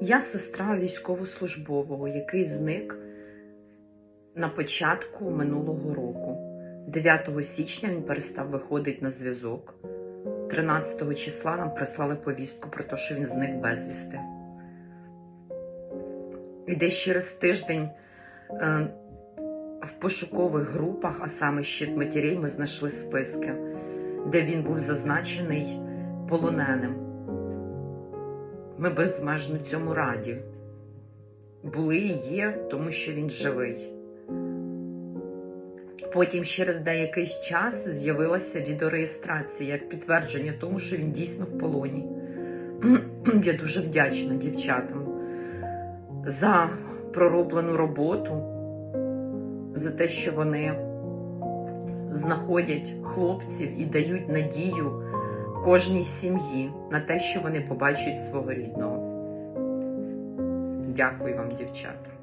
Я сестра військовослужбового, який зник на початку минулого року. 9 січня він перестав виходити на зв'язок. 13 числа нам прислали повістку про те, що він зник безвісти. І десь через тиждень е, в пошукових групах, а саме щит матерей, ми знайшли списки, де він був зазначений полоненим. Ми безмежно цьому раді. Були і є, тому що він живий. Потім через деякий час з'явилася відеореєстрація як підтвердження тому, що він дійсно в полоні. Я дуже вдячна дівчатам за пророблену роботу, за те, що вони знаходять хлопців і дають надію кожній сім'ї на те, що вони побачать свого рідного. Дякую вам, дівчата.